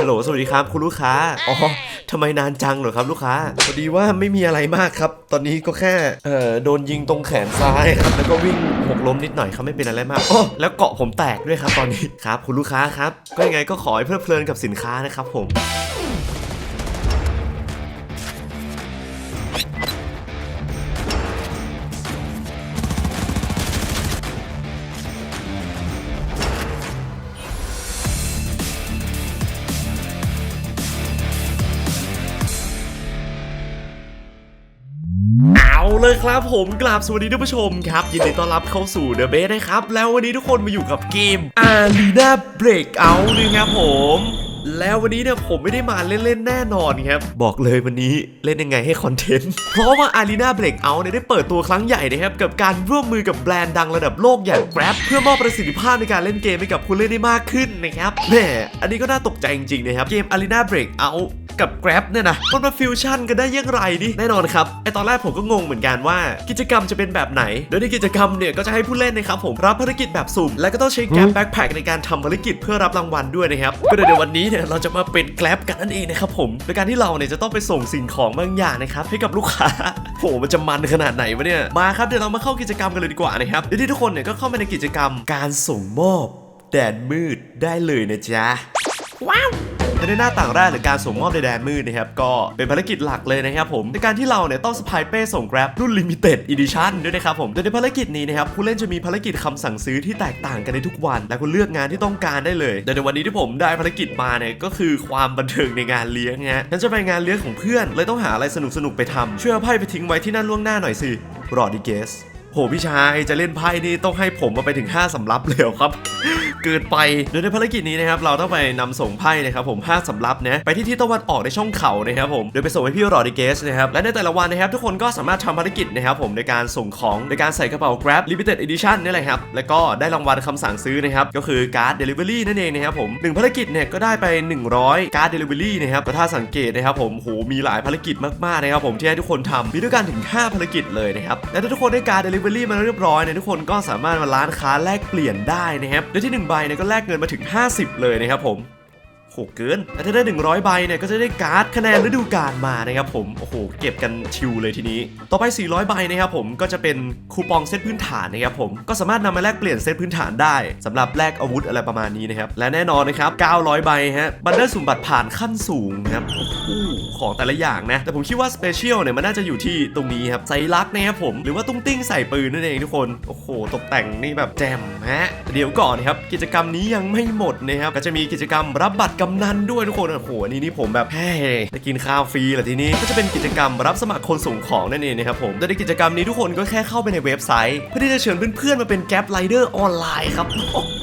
ฮัลโหลสวัสดีครับ คุณลูกค้า อ๋อทำไมนานจังเหรอครับลูกค้า พอดีว่าไม่มีอะไรมากครับ ตอนนี้ก็แค่เอ่อโดนยิงตรงแขนซ้ายครับ แล้วก็วิ่งหกล้มนิดหน่อยครับไม่เป็นอะไรมากอ๋อแล้วเกาะผมแตกด้วยครับตอนนี้ครับ คุณลูกค้าครับ ก็ยังไงก็ขอให้เพลิดเพลินกับสินค้านะครับผม เอาเลยครับผมกราบสวัสดีท่านผู้ชมครับ ยินดีต้อนรับเข้าสู่เดอะเบสนะครับ แล้ววันนี้ทุกคนมาอยู่กับเกม Arena Breakout นะครับผมแล้ววันนี้เนี่ยผมไม่ได้มาเล่น ๆ แน่นอนครับ บอกเลยวันนี้เล่นยังไงให้คอนเทนต์ เพราะว่า Arena Breakout เนี่ยได้เปิดตัวครั้งใหญ่นะครับ กับการร่วมมือกับแบรนด์ดังระดับโลกอย่าง Grab เพื่อมอบประสิทธิภาพในการเล่นเกมให้กับผู้เล่นได้มากขึ้นนะครับแหมอันนี้ก็น่าตกใจจริง ๆ นะครับ เกม Arena Breakout กับ Grab เนี่ยนะมันมาฟิวชั่นกันได้ยังไงดิแน่นอนครับไอตอนแรกผมก็งงเหมือนกันว่า กิจกรรมจะเป็นแบบไหน โดยในกิจกรรมเนี่ยก็จะให้ผู้เล่นนะครับผมรับภารกิจแบบสุ่ม และก็ต้องใช้ Grab Backpack ในการทำภารกิจเพื่อรับรางวัลด้วยนะครับก็เดี๋ยววันนี้เนี่ยเราจะมาเป็น Grab กันนั่นเองนะครับผมโดยการที่เราเนี่ยจะต้องไปส่งสิ่งของบางอย่างนะครับให้กับลูกค้าโหมันจะมันขนาดไหนวะเนี่ยมาครับเดี๋ยวเรามาเข้ากิจกรรมกันเลยดีกว่านะครับเดี๋ยวที่ทุกคนเนี่ยก็เข้ามาในกิจกรรมการส่งมอบแดนมืดได้เลยนะจ๊ะว้าว และในหน้าต่างแรกหรือการส่งมอบในแดนมืดนะครับก็เป็นภารกิจหลักเลยนะครับผมในการที่เราเนี่ยต้องสปายเป้ส่ง Grab รุ่น Limited Edition ด้วยนะครับผมโดยในภารกิจนี้นะครับผู้เล่นจะมีภารกิจคำสั่งซื้อที่แตกต่างกันในทุกวัน และคุณเลือกงานที่ต้องการได้เลยโดยในวันนี้ที่ผมได้ภารกิจมาเนี่ยก็คือความบันเทิงในงานเลี้ยงฮะนั่นจะเป็นงานเลี้ยงของเพื่อนเลยต้องหาอะไรสนุกๆไปทำช่วยเอาไพ่ไปทิ้งไว้ที่นั่นล่วงหน้าหน่อยสิรอดีเกส โหพี่ชายจะเล่นไพ่นี่ต้องให้ผมมาไปถึง 5สำรับเลยครับ เกินไปโดยในภารกิจนี้นะครับเราต้องไปนำส่งไพ่นะครับผม 5สำรับนะไปที่ที่ตะวันออกในช่องเขานะครับผมโดยไปส่งให้พี่รอดิเกสนะครับและในแต่ละวันนะครับทุกคนก็สามารถทำภารกิจนะครับผมในการส่งของในการใส่กระเป๋า Grab Limited Edition นี่แหละครับแล้วก็ได้รางวัลคำสั่งซื้อนะครับก็คือการ์ด Delivery นั่นเองนะครับผมหนึ่งภารกิจเนี่ยก็ได้ไป 100 การ์ด Delivery นะครับแต่ถ้าสังเกตนะครับผมโหมีหลายภารกิจมากๆนะครับผมที่ให้ทุกคนทำมีด้วยกันถึง 5 ภารกิจเลยนะครับและถ้าทุกคนได้การ์ด Delivery มาเรียบร้อยเนี่ยทุกคนก็สามารถมาร้านค้าแลกเปลี่ยนได้นะครับโดยที่หนึ่งใบเนี่ยก็แลกเงินมาถึง 50 เลยนะครับผม โหเกินแต่ถ้าได้ 100 ใบเนี่ยก็จะได้การ์ดคะแนนฤดูกาลมานะครับผม โอ้โห เก็บกันชิวเลยทีนี้ ต่อไป 400 ใบนะครับผมก็จะเป็นคูปองเซตพื้นฐานนะครับผม ก็สามารถนำมาแลกเปลี่ยนเซตพื้นฐานได้สำหรับแลกอาวุธอะไรประมาณนี้นะครับ และแน่นอนนะครับ 900 ใบฮะ บันเดอร์สุ่มบัตรผ่านขั้นสูงครับ โอ้โห ของแต่ละอย่างนะ แต่ผมคิดว่าสเปเชียลเนี่ยมันน่าจะอยู่ที่ตรงนี้ครับ ไซรักนะครับผม หรือว่าตุ้งติ้งใส่ปืนนั่นเองทุกคน โอ้โห ตกแต่งนี่แบบแจ่มฮะ เดี๋ยวก่อนนะครับ กิจกรรมนี้ยังไม่หมดนะครับ ก็จะมีกิจกรรมรับบัตรกำนันด้วยทุกคนโอ้โหอันนี้นี่ผมแบบเฮ้ยจะกินข้าวฟรีเหรอทีนี้ก็จะเป็นกิจกรรมรับสมัครคนส่งของนั่นเองนะครับผมโดยในกิจกรรมนี้ทุกคนก็แค่เข้าไปในเว็บไซต์ เพื่อที่จะเชิญเพื่อนๆมาเป็นแกลบไลเดอร์ออนไลน์ครับ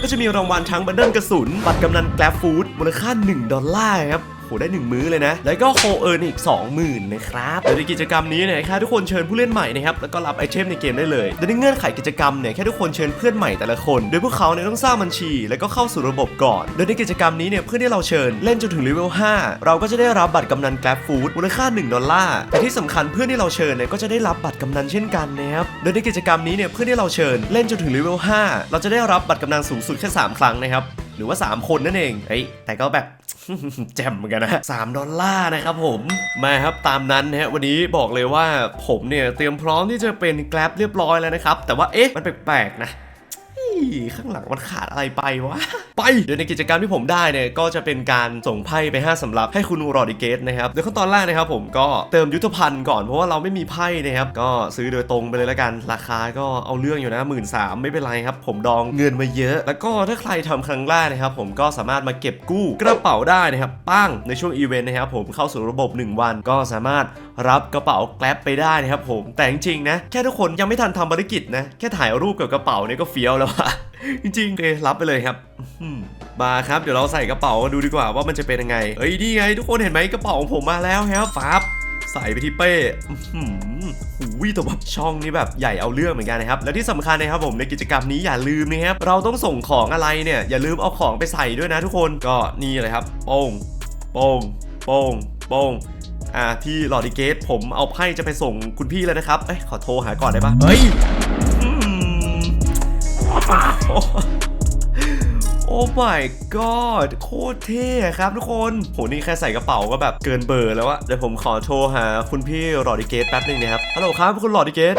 ก็จะมีรางวัลทั้งบันเดิลกระสุนบัตรกำนันแกลบฟู้ดมูลค่า 1 ดอลลาร์ครับ โหได้ 1 มื้อเลยนะ แล้วก็โคเอิร์นอีก 20,000นะครับโดยในกิจกรรมนี้เนี่ยแค่ทุกคนเชิญผู้เล่นใหม่นะครับแล้วก็รับไอเทมในเกมได้เลยโดยในเงื่อนไขกิจกรรมเนี่ยแค่ทุกคนเชิญเพื่อนใหม่แต่ละคน โดยพวกเขาเนี่ยต้องสร้างบัญชี แล้วก็เข้าสู่ระบบก่อน โดยในกิจกรรมนี้เนี่ยเพื่อนที่เราเชิญเล่นจนถึงเลเวล5เราก็จะได้รับบัตรกำนันแกลบฟูดมูลค่า 1 ดอลลาร์แต่ที่สำคัญเพื่อนที่เราเชิญเนี่ยก็จะได้รับบัตรกำนันเช่นกันนะครับโดยในกิจกรรมนี้เนี่ยเพื่อนที่เราเชิญเล่นจนถึงเลเวล5เราจะได้รับบัตรกำนันสูงสุดแค่สามครั้งนะครับหรือว่า 3 คนนั่นเองเฮ้ยแต่ก็แบบ แจ่มเหมือนกันนะสามดอลลาร์นะครับผม มาครับตามนั้นนะฮะวันนี้บอกเลยว่าผมเนี่ยเตรียมพร้อมที่จะเป็นแกลบเรียบร้อยแล้วนะครับ แต่ว่าเอ๊ะมันแปลกๆนะ ข้างหลังมันขาดอะไรไปวะ ไป เดี๋ยวในกิจกรรมที่ผมได้เนี่ย ก็จะเป็นการส่งไพ่ไป 5สำรับให้คุณรอดิเกตนะครับโดยขั้นตอนแรกนะครับผมก็เติมยุทธภัณฑ์ก่อนเพราะว่าเราไม่มีไพ่นะครับก็ซื้อโดยตรงไปเลยละกันราคาก็เอาเรื่องอยู่นะหมื่นสามไม่เป็นไรครับ ผมดองเงินมาเยอะ แล้วก็ถ้าใครทำครั้งแรกนะครับ ผมก็สามารถมาเก็บกู้กระเป๋าได้นะครับปั้งในช่วงอีเวนต์นะครับผมเข้าสู่ระบบ 1 วันก็สามารถ รับกระเป๋าแกลบไปได้นะครับผมแต่จริงๆนะแค่ทุกคนยังไม่ทันทำภารกิจนะแค่ถ่ายรูปกับกระเป๋าเนี่ยก็เฟี้ยวแล้วอะจริงๆโอเครับไปเลยครับมาครับเดี๋ยวเราใส่กระเป๋าดูดีกว่าว่ามันจะเป็นยังไงเอ้ยนี่ไง ทุกคนเห็นไหมกระเป๋าของผมมาแล้วครับฟับใส่ไปที่เป้อื้อหือหูยแต่ว่าช่องนี้แบบใหญ่เอาเรื่องเหมือนกันนะครับ และที่สำคัญนะครับผมในกิจกรรมนี้อย่าลืมนะครับเราต้องส่งของอะไรเนี่ยอย่าลืมเอาของไปใส่ด้วยนะทุกคนก็นี่เลยครับโป้งโป้งโป้งโป้ง อ่าพี่หลอดดิเกตผมเอาไพ่จะไปส่งคุณพี่แล้วนะครับเอ้ยขอโทรหาก่อนได้ปะเฮ้ยอืมโอ้โหโอ้ my god โคตรเท่ครับทุกคน โหนี่แค่ใส่กระเป๋าก็แบบเกินเบอร์แล้วอะเดี๋ยวผมขอโทรหาคุณพี่หลอดิเกตแป๊บหนึงนะครับฮัลโหลครับคุณหลอดิเกต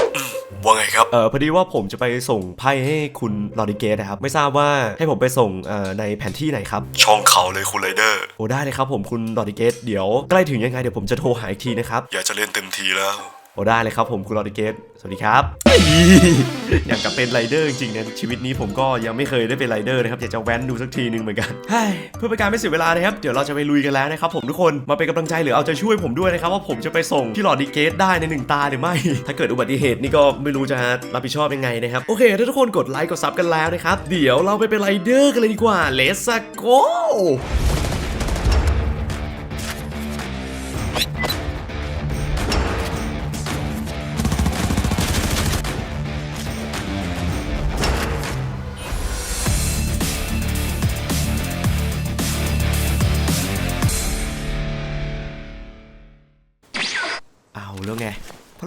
ว่าไงครับ เออพอดีว่าผมจะไปส่งไพ่ให้คุณลอริเกตนะครับ ไม่ทราบว่าให้ผมไปส่งเอ่อในแผนที่ไหนครับ ช่องเขาเลยคุณไรเดอร์ โอ้ได้เลยครับผมคุณลอริเกตเดี๋ยวใกล้ถึงยังไงเดี๋ยวผมจะโทรหาอีกทีนะครับ อยากจะเล่นเต็มทีแล้วโอ้ได้เลยครับผมคุณลอริเกตสวัสดีครับ อยากกับเป็นไรเดอร์จริงๆนะชีวิตนี้ผมก็ยังไม่เคยได้เป็นไรเดอร์นะครับอยากจะแว้นดูสักทีหนึ่งเหมือนกันเพื่อเป็นการไม่เสียเวลานะครับ เดี๋ยวเราจะไปลุยกันแล้วนะครับผมทุกคนมาเป็นกำลังใจหรือเอาใจช่วยผมด้วยนะครับว่าผมจะไปส่งที่ลอริเกตได้ในหนึ่งตาหรือไม่ ถ้าเกิดอุบัติเหตุนี่ก็ไม่รู้จะรับผิดชอบยังไงนะครับโอเคถ้าทุกคนกดไลค์กดซับกันแล้วนะครับเดี๋ยวเราไปเป็นไรเดอร์กันเลยดีกว่า let's go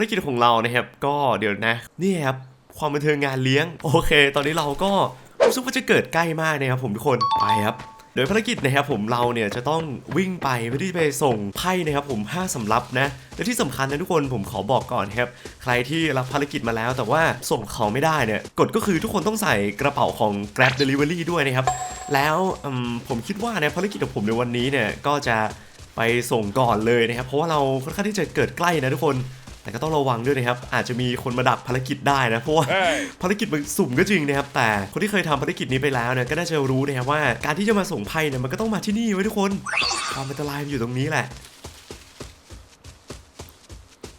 รกิจของเรานะครับ ก็เดี๋ยวนะ นี่ครับ ความบันเทิงงานเลี้ยง โอเค ตอนนี้เราก็รู้สึกว่าจะเกิดใกล้มากนะครับผมทุกคน ไปครับโดยภารกิจนะครับผมเราเนี่ยจะต้องวิ่งไปเพื่อที่จะไปส่งไพ่นะครับผม5สำรับนะและที่สำคัญนะทุกคนผมขอบอกก่อนครับใครที่รับภารกิจมาแล้ว แต่ว่าส่งของไม่ได้เนี่ยกฎก็คือทุกคนต้องใส่กระเป๋าของ Grab Delivery ด้วยนะครับแล้วอืมผมคิดว่านะภารกิจของผมในวันนี้เนี่ยก็จะไปส่งก่อนเลยนะครับเพราะว่าเราค่อนข้างที่จะเกิดใกล้นะทุกคน แต่ก็ต้องระวังด้วยนะครับ อาจจะมีคนมาดักภารกิจได้นะเพราะว่าภารกิจมันสุ่มก็จริงนะครับ แต่คนที่เคยทำภารกิจนี้ไปแล้วเนี่ยก็น่าจะรู้นะครับว่าการที่จะมาส่งไพ่เนี่ยมันก็ต้องมาที่นี่ไว้ทุกคน ความอันตรายมันอยู่ตรงนี้แหละ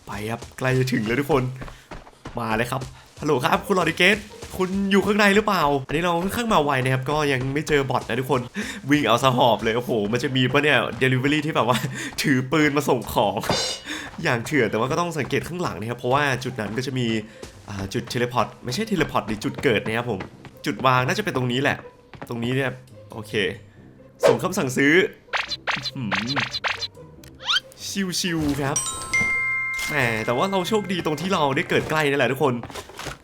ไปครับใกล้จะถึงแล้วทุกคน มาเลยครับฮัลโหลครับคุณลอริเกต คุณอยู่ข้างในหรือเปล่า อันนี้เราค่อนข้างมาไวนะครับ ก็ยังไม่เจอบอทนะทุกคน วิ่งเอาสะหอบเลย โอ้โห มันจะมีปะเนี่ย Delivery ที่แบบว่า ถือปืนมาส่งของ อย่างเถื่อนแต่ว่าก็ต้องสังเกตข้างหลังนะครับ เพราะว่าจุดนั้นก็จะมีจุดเทเลพอร์ตไม่ใช่เทเลพอร์ตดิจุดเกิดนะครับผม จุดวางน่าจะเป็นตรงนี้แหละ ตรงนี้เนี่ยโอเค ส่งคำสั่งซื้ออื้อหือชิวๆครับแหมแต่ว่าเราโชคดีตรงที่เราได้เกิดใกล้นั่นแหละทุกคน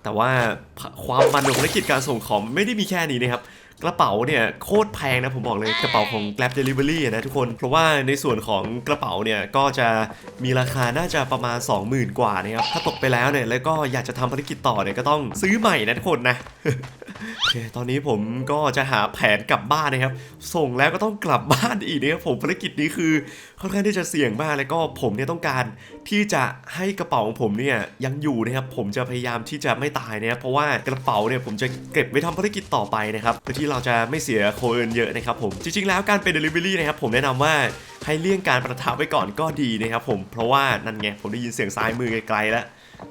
แต่ว่าความมันของภารกิจการส่งของไม่ได้มีแค่นี้นะครับกระเป๋าเนี่ยโคตรแพงนะผมบอกเลยกระเป๋าของ Grab Delivery นะทุกคน เพราะว่าในส่วนของกระเป๋าเนี่ยก็จะมีราคาน่าจะประมาณ 20,000 กว่านะครับถ้าตกไปแล้วเนี่ยแล้วก็อยากจะทำภารกิจต่อเนี่ยก็ต้องซื้อใหม่นะทุกคนนะโอเคตอนนี้ผมก็จะหาแผนกลับบ้านนะครับ ส่งแล้วก็ต้องกลับบ้านอีกนะครับผมภารกิจนี้คือค่อนข้างที่จะเสี่ยงมากแล้วก็ผมเนี่ยต้องการที่จะให้กระเป๋าของผมเนี่ยยังอยู่นะครับผมจะพยายามที่จะไม่ตายนะครับเพราะว่ากระเป๋าเนี่ยผมจะเก็บไว้ทำภารกิจต่อไปนะครับเพื่อที่เราจะไม่เสียโคเอินเยอะนะครับผมจริงๆแล้วการเป็น Delivery นะครับผมแนะนำว่าให้เลี่ยงการประทับไว้ก่อนก็ดีนะครับผมเพราะว่านั่นไงผมได้ยินเสียงซ้ายมือไกลๆแล้ว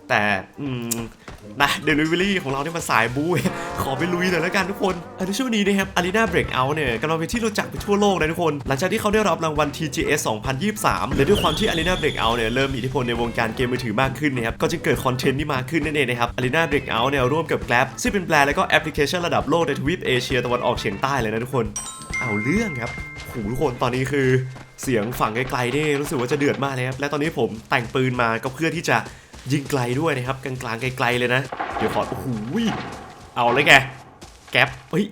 แต่อืม นะเดลิเวอรี่ของเราเนี่ยมันสายบู๊ขอไปลุยหน่อยแล้วกันทุกคนอันในช่วงนี้นะครับอารีนาเบรกเอาเนี่ยกำลังเป็นที่รู้จักไปทั่วโลกนะทุกคน หลังจากที่เขาได้รับรางวัล TGS 2023และด้วยความที่ Arena Breakout เนี่ยเริ่มมีอิทธิพลในวงการเกมมือถือมากขึ้นนะครับก็จึงเกิดคอนเทนต์ที่มาขึ้นนั่นเองนะครับ Arena Breakout เนี่ยร่วมกับ Grab ซึ่งเป็นแบรนด์และก็แอปพลิเคชันระดับโลกในทวีปเอเชียตะวันออกเฉียงใต้เลยนะทุกคน เอาเรื่องครับโหทุกคนตอนนี้คือเสียงฝั่งไกลๆนี่รู้สึกว่าจะเดือดมากเลยครับและตอนนี้ผมแต่งปืนมาก็เพื่อที่จะ ยิงไกลด้วยนะครับกลางๆไกลๆเลยนะ เดี๋ยวขอโอ้โหเอาเลยแกแก๊ปเฮ้ย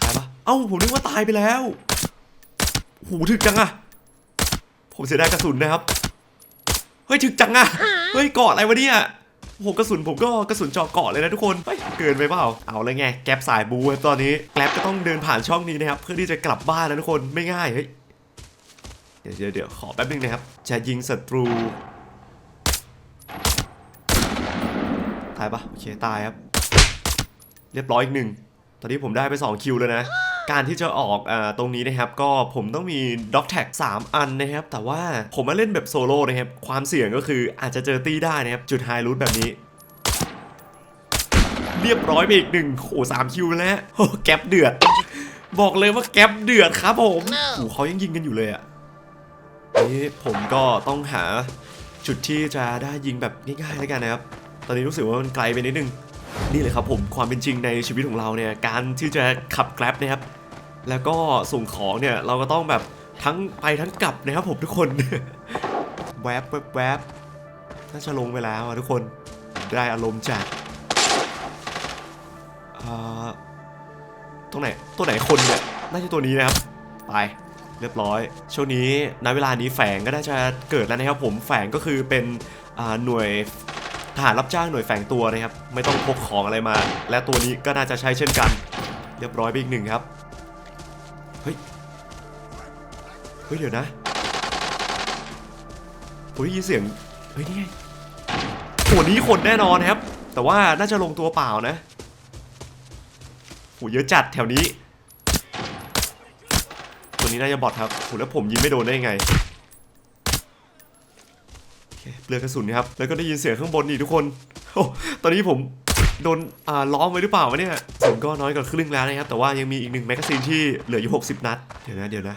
ตายปะเอ้าผมนึกว่าตายไปแล้วโหูถึกจังอะผมเสียดายกระสุนนะครับเฮ้ยถึกจังอะเฮ้ยเกาะอะไรวะเนี่ยโอ้โหกระสุนผมก็กระสุนเจาะเกาะเลยนะทุกคนเฮ้ยเกินไปเปล่าเอาเลยไงแก๊ปสายบูตอนนี้แก๊ปก็ต้องเดินผ่านช่องนี้นะครับเพื่อที่จะกลับบ้านนะทุกคนไม่ง่ายเฮ้ย เดี๋ยวเดี๋ยวเดี๋ยวขอแป๊บนึงนะครับ จะยิงศัตรู ตายปะโอเค ตายครับ เรียบร้อยอีกหนึ่ง ตอนนี้ผมได้ไป 2 คิวแล้วนะการที่จะออกอาตรงนี้นะครับ ก็ผมต้องมีด็อกแท็ก3อันนะครับ แต่ว่าผมมาเล่นแบบโซโล่นะครับ ความเสี่ยงก็คืออาจจะเจอตีได้นะครับ จุดไฮรูทแบบนี้ เรียบร้อยไปอีกหนึ่งโอ้สามคิวแล้วโอ้แก๊ปเดือด บอกเลยว่าแก๊ปเดือดครับผมโอ้เขายังยิงกันอยู่เลยอะ นี่ผมก็ต้องหาจุดที่จะได้ยิงแบบง่ายๆแล้วกันนะครับ ตอนนี้รู้สึกว่ามันไกลไปนิดนึง นี่เลยครับผมความเป็นจริงในชีวิตของเราเนี่ย การที่จะขับแกร็บนะครับ แล้วก็ส่งของเนี่ยเราก็ต้องแบบทั้งไปทั้งกลับนะครับผมทุกคน แวบแวบแวบน่าจะลงไปแล้วทุกคน ได้อารมณ์จากอ่อตรงไหนตัวไหนคนเนี่ย น่าจะตัวนี้นะครับ ไป เรียบร้อย ช่วงนี้ณเวลานี้แฝงก็น่าจะเกิดแล้วนะครับผมแฝงก็คือเป็นหน่วยทหารรับจ้างหน่วยแฝงตัวนะครับ ไม่ต้องพกของอะไรมา และตัวนี้ก็น่าจะใช้เช่นกัน เรียบร้อยไปอีกหนึ่งครับ เฮ้ย เฮ้ยเดี๋ยวนะผมได้ยินเสียง เฮ้ยนี่ไงตัวนี้คนแน่นอนครับ แต่ว่าน่าจะลงตัวเปล่านะโหเยอะจัดแถวนี้ นี้น่าจะบอทครับโหแล้วผมยิงไม่โดนได้ยังไงโอเคเปลือกกระสุนครับ แล้วก็ได้ยินเสียงข้างบนนี่ทุกคนโอ้ตอนนี้ผมโดนอ่าล้อมไว้หรือเปล่าวะเนี่ยผมก็น้อยกว่าครึ่งแล้วนะครับ แต่ว่ายังมีอีกหนึ่งแมกกาซีนที่เหลืออยู่ 60 นัด เดี๋ยวนะ เดี๋ยวนะ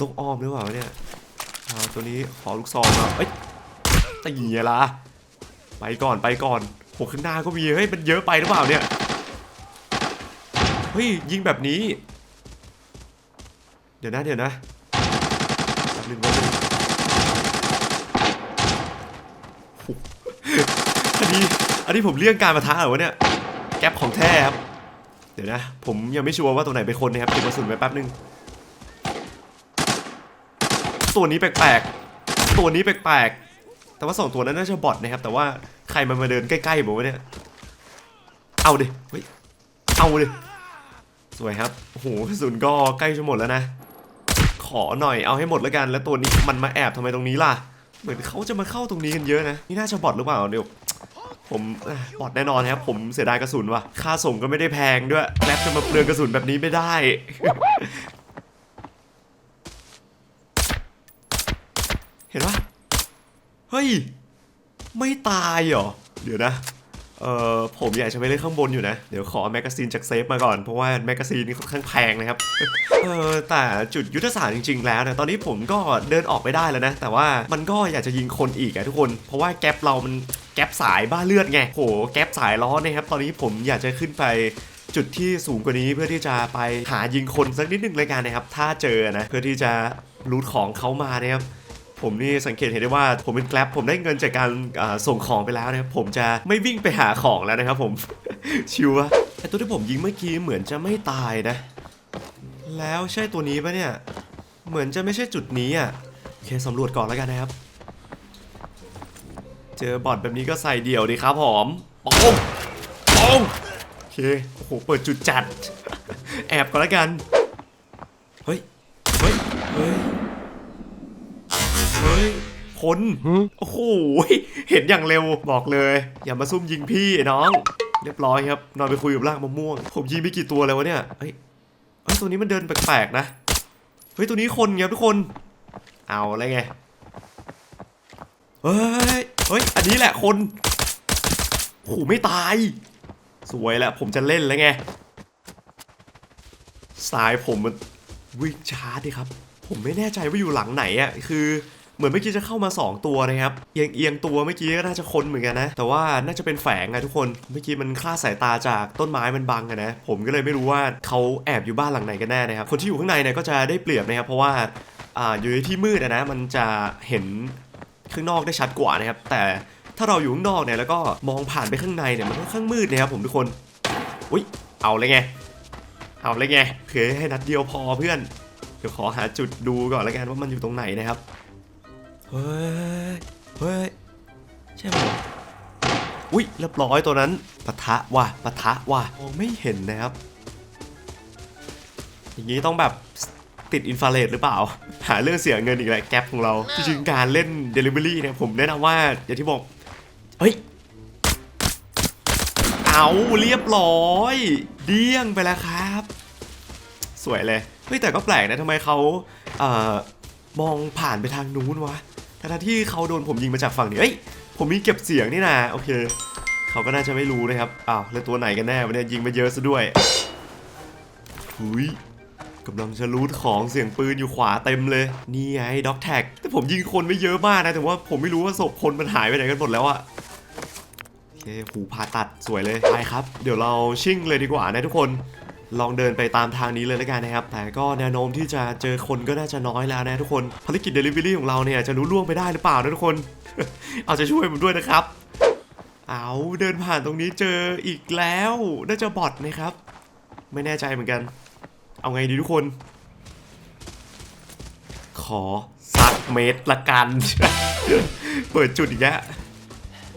ต้องอ้อมหรือเปล่าเนี่ยตัวนี้ขอลูกซองมาเอ้ยตีอะละไปก่อนไปก่อนโหข้างหน้าก็มี เฮ้ย มันเยอะไปหรือเปล่าเนี่ย เฮ้ย ยิงแบบนี้ เดี๋ยวนะเดี๋ยวนะแป๊บนึงแป๊บนึงโอ้โหอันนี้อันนี้ผมเลี่ยงการประทะเหรอวะเนี่ย แก๊ปของแท้ครับ เดี๋ยวนะ ผมยังไม่ชัวร์ว่าตัวไหนเป็นคนนะครับเก็บกระสุนไว้แป๊บนึง ตัวนี้แปลกๆ ตัวนี้แปลกๆ แต่ว่าสองตัวนั้นน่าจะบอทนะครับ แต่ว่าใครมันมาเดินใกล้ๆผมวะเนี่ย เอาดิ เฮ้ย เอาดิ สวยครับ โอ้โหกระสุนก็ใกล้จะหมดแล้วนะ ขอหน่อยเอาให้หมดแล้วกัน แล้วตัวนี้มันมาแอบทำไมตรงนี้ล่ะ เหมือนเขาจะมาเข้าตรงนี้กันเยอะนะ นี่น่าจะบอทหรือเปล่าเดี๋ยวผมบอทแน่นอนครับผมเสียดายกระสุนว่ะ ค่าส่งก็ไม่ได้แพงด้วยแกร็บจะมาเปลืองกระสุนแบบนี้ไม่ได้ เห็นปะเฮ้ย ไม่ตายเหรอ เดี๋ยวนะ เอ่อผมอยากจะไปเล่นข้างบนอยู่นะ เดี๋ยวขอแมกกาซีนจากเซฟมาก่อน เพราะว่าแมกกาซีนนี่ค่อนข้างแพงนะครับ เออแต่จุดยุทธศาสตร์จริงๆแล้วนี่ยตอนนี้ผมก็เดินออกไม่ได้แล้วนะ แต่ว่ามันก็อยากจะยิงคนอีกอะทุกคน เพราะว่าแก๊ปเรามันแก๊ปสายบ้าเลือดไงโหแก๊ปสายล้อนะครับ ตอนนี้ผมอยากจะขึ้นไปจุดที่สูงกว่านี้เพื่อที่จะไปหายิงคนสักนิดหนึ่งเลยกันนะครับ ถ้าเจอนะเพื่อที่จะรูทของเขามานะครับ ผมนี่สังเกตเห็นได้ว่าผมเป็นแกลบผมได้เงินจากการส่งของไปแล้วนะครับผมจะไม่วิ่งไปหาของแล้วนะครับผมชิวอะไอตัวที่ผมยิงเมื่อกี้เหมือนจะไม่ตายนะ แล้วใช่ตัวนี้ปะเนี่ย เหมือนจะไม่ใช่จุดนี้อะโอเคสำรวจก่อนแล้วกันนะครับ เจอบอทแบบนี้ก็ใส่เดี่ยวดีครับผมปองปองโอเคโอ้โหเปิดจุดจัด แอบก่อนแล้วกัน เฮ้ย เฮ้ย เฮ้ย คนโอ้โหเห็นอย่างเร็วบอกเลย อย่ามาซุ่มยิงพี่ไอ้น้อง เรียบร้อยครับ นอนไปคุยกับรากมะม่วง ผมยิงไปกี่ตัวแล้ววะเนี่ยเฮ้ยเฮ้ยตัวนี้มันเดินแปลกๆนะเฮ้ยตัวนี้คนครับทุกคน เอาอะไรไงเฮ้ยเฮ้ยอันนี้แหละคนโอ้โหไม่ตาย สวยแล้วผมจะเล่นแล้วไงสายผมมันวิ่งช้าดิครับ ผมไม่แน่ใจว่าอยู่หลังไหนอะ่ะคือ เหมือนเมื่อกี้จะเข้ามา 2 ตัวนะครับ เอียงเอียงตัวเมื่อกี้ก็น่าจะคนเหมือนกันนะ แต่ว่าน่าจะเป็นแฝงไงทุกคน เมื่อกี้มันคลาดสายตาจากต้นไม้มันบังนะ ผมก็เลยไม่รู้ว่าเขาแอบอยู่บ้านหลังไหนกันแน่นะครับ คนที่อยู่ข้างในเนี่ยก็จะได้เปรียบนะครับ เพราะว่าอ่าอยู่ในที่มืดนะ มันจะเห็นข้างนอกได้ชัดกว่านะครับ แต่ถ้าเราอยู่ข้างนอกเนี่ยแล้วก็มองผ่านไปข้างในเนี่ยมันค่อนข้างมืดนะครับผมทุกคน อุ้ย เอาเลยไง เอาเลยไงโอเคให้นัดเดียวพอเพื่อน เดี๋ยวขอหาจุดดูก่อนแล้วกันว่ามันอยู่ตรงไหนนะครับ เฮ้ย เฮ้ย ใช่ไหมอุ้ยเรียบร้อยตัวนั้นปะทะว่ะปะทะว่ะมองไม่เห็นนะครับ อย่างนี้ต้องแบบติดอินฟราเรดหรือเปล่า หาเรื่องเสียเงินอีกแล้วแก๊ปของเรา จริงๆการเล่น Delivery เนี่ยผมแนะนำว่าอย่างที่บอก เฮ้ย เอาเรียบร้อย เดี้ยงไปแล้วครับ สวยเลย เฮ้ยแต่ก็แปลกนะทำไมเขาเอ่อมองผ่านไปทางนู้นวะ ทั้งที่เขาโดนผมยิงมาจากฝั่งนี้เอ้ย ผมมีเก็บเสียงนี่นะโอเค เขาก็น่าจะไม่รู้นะครับ อ้าวแล้วตัวไหนกันแน่วะเนี่ยยิงมาเยอะซะด้วยหุยกำลังจะรูดของเสียงปืนอยู่ขวาเต็มเลย นี่ไงด็อกแท็ก แต่ผมยิงคนไม่เยอะมากนะ แต่ว่าผมไม่รู้ว่าศพคนมันหายไปไหนกันหมดแล้วอะโอเคหูผ่าตัดสวยเลย ไปครับ เดี๋ยวเราชิ่งเลยดีกว่านะทุกคน ลองเดินไปตามทางนี้เลยแล้วกันนะครับ แต่ก็แนวโน้มที่จะเจอคนก็น่าจะน้อยแล้วนะทุกคน ภารกิจ Delivery ของเราเนี่ยจะรู้ล่วงไปได้หรือเปล่านะทุกคน เอาจะช่วยผมด้วยนะครับ เอาเดินผ่านตรงนี้เจออีกแล้วน่าจะบอทนะครับ ไม่แน่ใจเหมือนกัน เอาไงดีทุกคน ขอสักเมตรละกัน เปิดจุดอีกแล้ว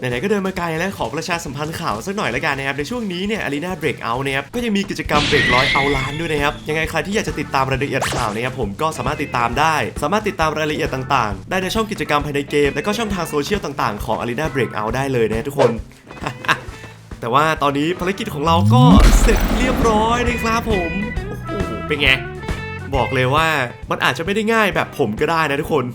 ไหนๆก็เดินมาไกลแล้วขอประชาสัมพันธ์ข่าวสักหน่อยละกันนะครับในช่วงนี้เนี่ย Arena Breakout นะครับก็ยังมีกิจกรรมเบรกร้อยเอาล้านด้วยนะครับยังไงใครที่อยากจะติดตามรายละเอียดข่าวนะครับผมก็สามารถติดตามได้ สามารถติดตามรายละเอียดต่างๆ ได้ในช่องกิจกรรมภายในเกม และก็ช่องทางโซเชียลต่างๆของ Arena Breakout ได้เลยนะทุกคนแต่ว่าตอนนี้ภารกิจของเราก็เสร็จเรียบร้อยนะครับผมโอ้โหเป็นไงบอกเลยว่ามันอาจจะไม่ได้ง่ายแบบผมก็ได้นะทุกคน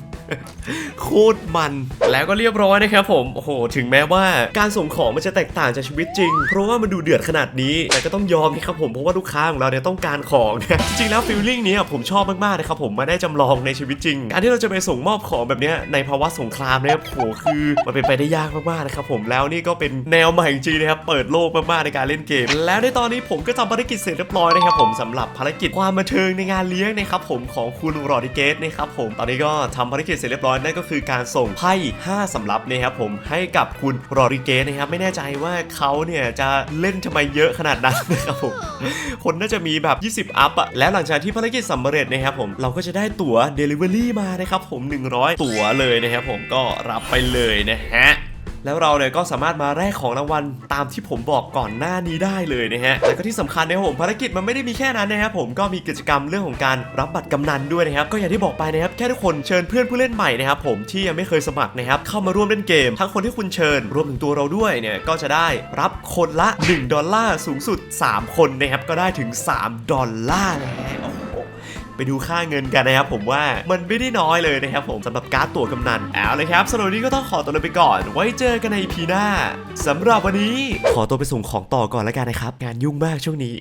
โคตรมันแล้วก็เรียบร้อยนะครับผม โอ้โห ถึงแม้ว่าการส่งของมันจะแตกต่างจากชีวิตจริง เพราะว่ามันดูเดือดขนาดนี้ แต่ก็ต้องยอมนะครับผม เพราะว่าลูกค้าของเราเนี่ยต้องการของนะจริงๆแล้วฟีลลิ่งนี้ผมชอบมากๆนะครับผมมาได้จำลองในชีวิตจริง การที่เราจะไปส่งมอบของแบบนี้ในภาวะสงครามเนี่ยโหคือมันเป็นไปได้ยากมากๆนะครับผมแล้วนี่ก็เป็นแนวใหม่จริงนะครับเปิดโลกมากๆในการเล่นเกม แล้วในตอนนี้ผมก็ทำภารกิจเสร็จเรียบร้อยนะครับผมสำหรับภารกิจความบันเทิงในงานเลี้ยงนะครับผมของคุณรอดิเกตนะครับผมตอนนี้ก็ทำภารกิจเสร็จเรียบร้อยนั่นก็คือการส่งไพ่5สำรับนะครับผมให้กับคุณรอดิเกตนะครับไม่แน่ใจว่าเขาเนี่ยจะเล่นทำไมเยอะขนาดนั้นนะครับผมคนน่าจะมีแบบ 20 อัพอะแล้วหลังจากที่ภารกิจสำเร็จนะครับผมเราก็จะได้ตั๋ว Delivery มานะครับผม 100 ตั๋วเลยนะครับผมก็รับไปเลยนะฮะ แล้วเราเนี่ยก็สามารถมาแลกของรางวัลตามที่ผมบอกก่อนหน้านี้ได้เลยนะฮะแล้วก็ที่สำคัญนะครับผมภารกิจมันไม่ได้มีแค่นั้นนะครับผมก็มีกิจกรรมเรื่องของการรับบัตรกำนันด้วยนะครับก็อย่างที่บอกไปนะครับแค่ทุกคนเชิญเพื่อนผู้เล่นใหม่นะครับผมที่ยังไม่เคยสมัครนะครับเข้ามาร่วมเล่นเกม ทั้งคนที่คุณเชิญรวมถึงตัวเราด้วยเนี่ยก็จะได้รับคนละ 1 ดอลลาร์สูงสุด 3 คนนะครับก็ได้ถึง 3 ดอลลาร์นะฮะ ไปดูค่าเงินกันนะครับผมว่ามันไม่ได้น้อยเลยนะครับผมสำหรับการ์ดตั๋วกำนันเอาเลยครับสำหรับนนี้ก็ต้องขอตัวลาไปก่อน ไว้เจอกันในพีหน้าสำหรับวันนี้ขอตัวไปส่งของต่อก่อนแล้วกันนะครับ งานยุ่งมากช่วงนี้